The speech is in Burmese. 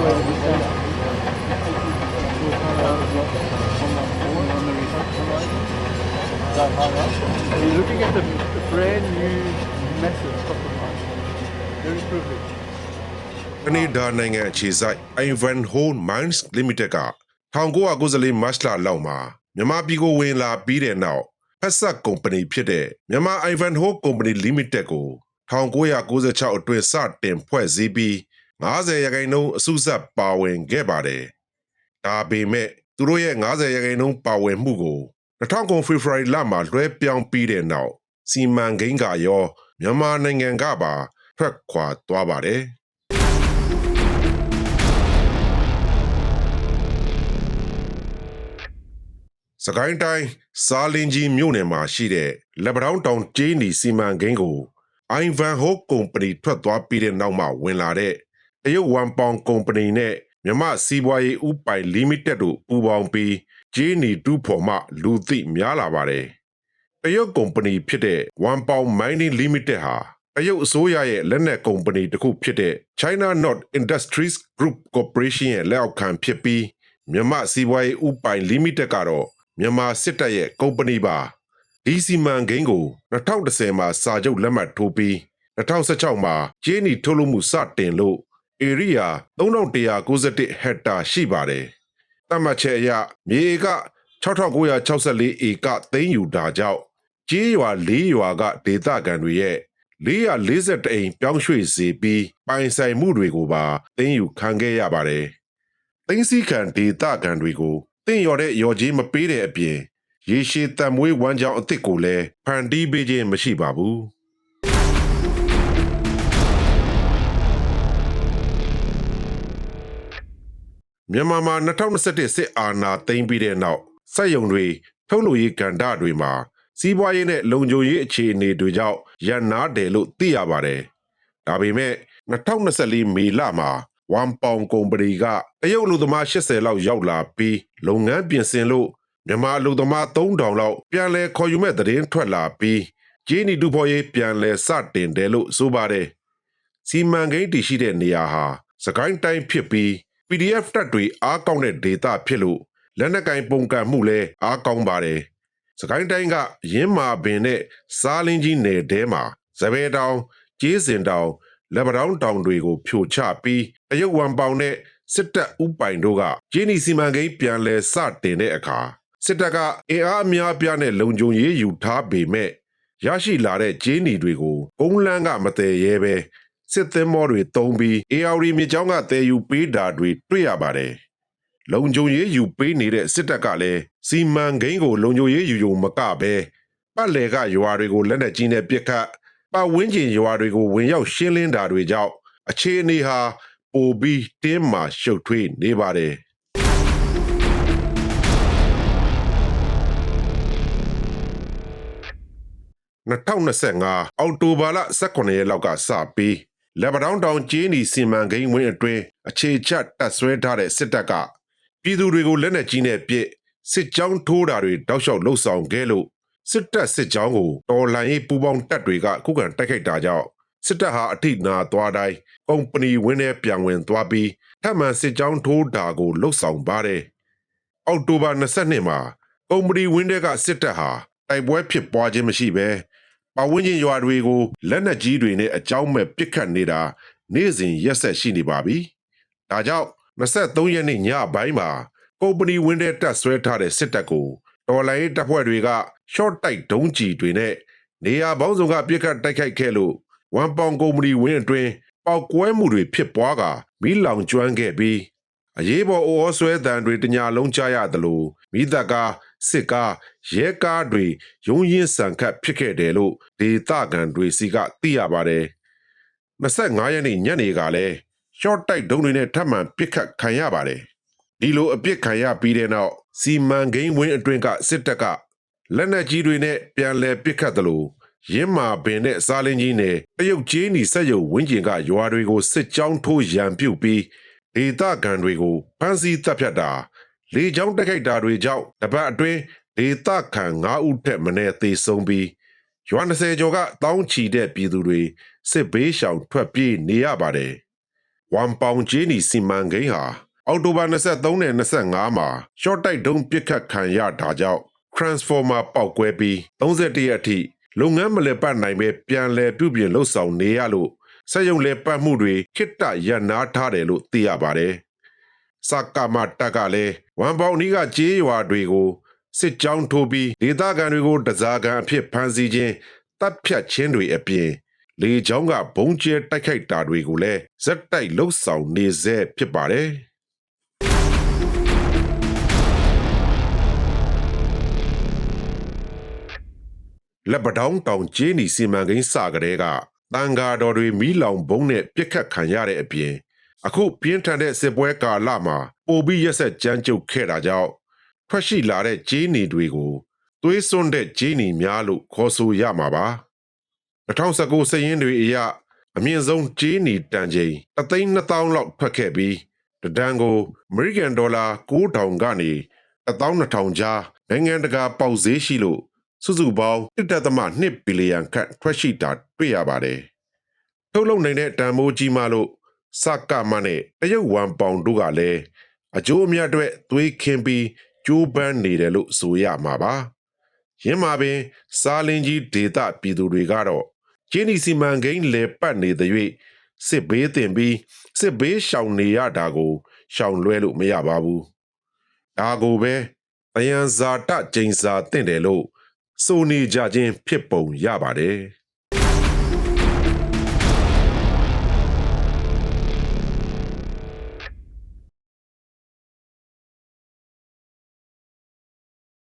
where we stand. So far, uh, from the board on the results horizon. We're looking at a, a brand new, massive copper mine. Very privileged. ကနေဒါနိုင်ငံအခြေစိုက် Ivan Hole Mines Limited က1994မတ်လလောက်မှာမြန်မာပြည်ကိုဝင်လာပြီးတဲ့နောက်ဖက်ဆက်ကုမ္ပဏီဖြစ်တဲ့မြန်မာ Ivan Hole Company Limited ကို1996အတွင်းစတင်ဖွဲ့စည်းပြီး 90ရာခိုင်နှုန်းအစုစပ်ပါဝင်ခဲ့ပါတယ်။ဒါပေမဲ့သူတို့ရဲ့90ရာခိုင်နှုန်းပါဝင်မှုကို2000ဖေဖော်ဝါရီလမှာလွှဲပြောင်းပြီးတဲ့နောက်စီမံကိန်းကရောမြန်မာနိုင်ငံကပါထွက်ခွာသွားပါတယ်။စကိုင်းတိုင်းစာလင်ကြီးမြို့နယ်မှာရှိတဲ့လက်ပတောင်းတောင်ကျင်းနီစီမံကိန်းကိုအိုင်ဗန်ဟိုကုမ္ပဏီထွက်သွားပြီးတဲ့နောက်မှဝင်လာတဲ့ တရုတ်ဝမ်ပေါင်ကုမ္ပဏီနဲ့မြမစီးပွားရေးဥပိုင်လီမိတက်တို့ပူးပေါင်းပြီးကျင်းနီတူဖော်မှလူသိများလာပါတယ်။တရုတ်ကုမ္ပဏီဖြစ်တဲ့ဝမ်ပေါင်မိုင်းနင်းလီမိတက်ဟာတရုတ်အစိုးရရဲ့လက်နက်ကုမ္ပဏီတစ်ခုဖြစ်တဲ့ China Not Industries Group Corporation ရဲ့လက်အောက်ခံဖြစ်ပြီးမြမစီးပွားရေးဥပိုင်လီမိတက်ကတော့မြန်မာစစ်တပ်ရဲ့ကုမ္ပဏီပါဒီစီမံကိန်းကို2010မှာစာချုပ်လက်မှတ်ထိုးပြီး2016မှာကျင်းနီထုတ်လုပ်မှုစတင်လို့ ဧရိယာ3191ဟက်တာရှိပါတယ်။တတ်မှတ်ချက်အရမြေဧက6964ဧကသိမ်းယူတာကြောင့်ကျေးရွာ၄ရွာကဒေသခံတွေရဲ့440အိမ်ပြောင်းရွှေ့စေပြီးပိုင်ဆိုင်မှုတွေကိုပါသိမ်းယူခံခဲ့ရပါတယ်။သိန်းစီခံဒေသခံတွေကိုတင့်ရော်တဲ့ရော်ကြီးမပေးတဲ့အပြင်ရေရှည်တံမွေးဝမ်းကြောင်းအစ်စ်ကိုလည်းဖန်တီးပေးခြင်းမရှိပါဘူး မြန်မာမှာ2021စစ်အာဏာသိမ်းပြီးတဲ့နောက်စက်ယုံတွေထုတ်လုပ်ရေးကဏ္ဍတွေမှာစီးပွားရေးနဲ့လုံခြုံရေးအခြေအနေတွေကြောင့်ရန်နာတယ်လို့သိရပါတယ်။ဒါပေမဲ့2024မေလမှာဝမ်ပေါင်ကုမ္ပဏီကတရုတ်လူသမား80လောက်ရောက်လာပြီးလုပ်ငန်းပြင်ဆင်လို့မြန်မာလူသမား3000လောက်ပြန်လည်ခေါ်ယူမဲ့သတင်းထွက်လာပြီးဂျင်းနီတူဖော်ရေးပြန်လည်စတင်တယ်လို့ဆိုပါတယ်။စီမံကိန်းတည်ရှိတဲ့နေရာဟာစကိုင်းတိုင်းဖြစ်ပြီး PDF တပ်တွေအားကောင်းတဲ့ဒေတာဖြစ်လို့လက်နက်ကင်ပုံကံမှုလဲအားကောင်းပါတယ်။စကိုင်းတိုင်းကရင်းမာပင်နဲ့စားလင်းကြီးနယ်တဲမှာဇပယ်တောင်ကျေးစင်တောင်လက်ပတောင်းတောင်တွေကိုဖြိုချပြီးတရုတ်ဝမ်ပေါင်နဲ့စစ်တပ်ဥပိုင်တို့ကဂျင်းနီစီမံကိန်းပြန်လည်စတင်တဲ့အခါစစ်တပ်ကအင်အားအများအပြားနဲ့လုံခြုံရေးယူထားပေမဲ့ရရှိလာတဲ့ဂျင်းနီတွေကိုကုန်းလန်းကမတည်ရဲပဲ စစ်သင်းမောတွေတုံးပြီး AR မြေချောင်းကတည်ယူပေးတာတွေတွေ့ရပါတယ်။လုံခြုံရေးယူပေးနေတဲ့စစ်တပ်ကလည်းစီမံကိန်းကိုလုံခြုံရေးယူယုံမကပဲပတ်လည်ကရွာတွေကိုလက်နက်ကြီးနဲ့ပစ်ခတ်ပတ်ဝန်းကျင်ရွာတွေကိုဝင်ရောက်ရှင်းလင်းတာတွေကြောင့်အခြေအနေဟာပိုပြီးတင်းမာရှုပ်ထွေးနေပါတယ်။2025အောက်တိုဘာလ18ရက်လောက်ကစပြီး လက်ပတောင်းတောင်ကျင်းနီစီမံကိန်းဝင်းအတွင်းအခြေချတပ်ဆွဲထားတဲ့စစ်တပ်ကပြည်သူတွေကိုလက်နက်ကြီးနဲ့ပစ်စစ်ကြောင်းထိုးတာတွေတောက်လျှောက်လှုပ်ဆောင်ခဲ့လို့စစ်တပ်စစ်ကြောင်းကိုတော်လှန်ရေးပူးပေါင်းတပ်တွေကခုခံတိုက်ခိုက်တာကြောင့်စစ်တပ်ဟာအထိနာသွားတိုင်းကုမ္ပဏီဝင်းထဲပြန်ဝင်သွားပြီးထပ်မံစစ်ကြောင်းထိုးတာကိုလှုပ်ဆောင်ပါတယ်။အောက်တိုဘာ22မှာကုမ္ပဏီဝင်းထဲကစစ်တပ်ဟာတိုက်ပွဲဖြစ်ပွားခြင်းမရှိဘဲ ပတ်ဝန်းကျင်ရွာတွေကိုလက်နက်ကြီးတွေနဲ့အကြောင်းမဲ့ပစ်ခတ်နေတာနေ့စဉ်ရက်ဆက်ရှိနေပါပြီ။ဒါကြောင့်23ရက်နေ့ညပိုင်းမှာကုမ္ပဏီဝင်းထဲတက်ဆွဲထားတဲ့စစ်တပ်ကိုတော်လိုင်းတပ်ဖွဲ့တွေက short တိုက်ဒုံးကျည်တွေနဲ့နေရာပေါင်းစုံကပစ်ခတ်တိုက်ခိုက်ခဲ့လို့ဝမ်ပေါင်ကုမ္ပဏီဝင်းအတွင်းပောက်ကွဲမှုတွေဖြစ်ပွားကမီးလောင်ကျွမ်းခဲ့ပြီးအရေးပေါ်အိုးဆွဲတံတွေတညာလုံးကြားရတယ်လို့မိသက်ကား စစ်ကားရဲကားတွေရုံးရင်ဆန်ခတ်ဖြစ်ခဲ့တယ်လို့ဒေသခံတွေစီကသိရပါတယ်25ရက်နေ့ညနေကလည်း short တိုက်ဒုံးတွေနဲ့ထပ်မံပစ်ခတ်ခံရပါတယ်ဒီလိုအပစ်ခံရပြီးတဲ့နောက်စီမံကိန်းဝင်းအတွင်းကစစ်တပ်ကလက်နက်ကြီးတွေနဲ့ပြန်လည်ပစ်ခတ်တယ်လို့ရင်းမာပင်နဲ့စားလင်းကြီးနဲ့တရုတ်ကြီးနီဆက်ရုပ်ဝင်းကျင်ကရွာတွေကိုစစ်ကြောင်းထိုးရန်ပြုတ်ပြီးဒေသခံတွေကိုဖမ်းဆီးတပ်ဖြတ်တာ လေကြောင်းတိုက်ခိုက်တာတွေကြောင့်တပတ်အတွင်းဒေသခံ9ဦးထက်မနည်းသေဆုံးပြီးရွာ20ကျော်ကတောင်းချီတဲ့ပြည်သူတွေစစ်ဘေးရှောင်ထွက်ပြေးနေရပါတယ်။ဝမ်ပေါင်ဂျင်းနီစီမံကိန်းဟာအောက်တိုဘာ23နဲ့25မှာ short တိုက်တုံးပစ်ခတ်ခံရတာကြောင့် transformer ပေါက်ကွဲပြီး31ရက်အထိလုပ်ငန်းမလည်ပတ်နိုင်ပဲပြန်လည်ပြုပြင်လှုပ်ဆောင်နေရလို့စက်ရုံလည်ပတ်မှုတွေခိတ္တရနာထားတယ်လို့သိရပါတယ်။ စကမတက်ကလည်းဝမ်ပေါင်နီးကကြေးရွာတွေကိုစစ်ကြောင်းထိုးပြီးဒေသခံတွေကိုတစားကန်အဖြစ်ဖမ်းဆီးခြင်းတပ်ဖြတ်ခြင်းတွေအပြင်လေကြောင်းကဘုံကျဲတိုက်ခိုက်တာတွေကိုလည်းဇက်တိုက်လှုပ်ဆောင်နေဆဲဖြစ်ပါတယ်။လက်ပတောင်းတောင်ကျင်းနီစီမံကိန်းစကတဲ့ကတန်ဃာတော်တွေမိလောင်ဘုံနဲ့ပြစ်ခတ်ခံရတဲ့အပြင် အခုပြင်းထန်တဲ့စစ်ပွဲကာလမှာပိုပြီးရက်ဆက်ကြမ်းကြုတ်ခဲ့တာကြောင့်ထွက်ရှိလာတဲ့ကျင်းနီတွေကိုသွေးစွန်းတဲ့ကျင်းနီများလို့ခေါ်ဆိုရမှာပါ2019စည်ရင်းတွေအရအမြင့်ဆုံးကျင်းနီတန်ချိန်3,200လောက်ထွက်ခဲ့ပြီးတဒန်ကို American Dollar 9000ကနေ12000ကြားနိုင်ငံတကာပေါက်ဈေးရှိလို့စုစုပေါင်း1.2ဘီလီယံခန့်ထွက်ရှိတာတွေ့ရပါတယ်။ထုတ်လုပ်နိုင်တဲ့တန်မိုးကြီးမှလို့ စကမနဲ့တရုတ်ဝမ်ပေါင်တို့ကလည်းအကျိုးအမြတ်အတွက်သွေးခင်းပြီးကျိုးပန်းနေတယ်လို့ဆိုရမှာပါ။ရင်းမှာပင် စာလင်ကြီးဒေတာပြည်သူတွေကတော့ကျင်းဒီစီမံကိန်းလေပတ်နေတဲ့၍စစ်ဘေးတင်ပြီးစစ်ဘေးရှောင်နေရတာကိုရှောင်လွဲလို့မရပါဘူး။ဒါကိုပဲတယံဇာတကျိန်စာတင့်တယ်လို့စိုးနေကြခြင်းဖြစ်ပုံရပါတယ်။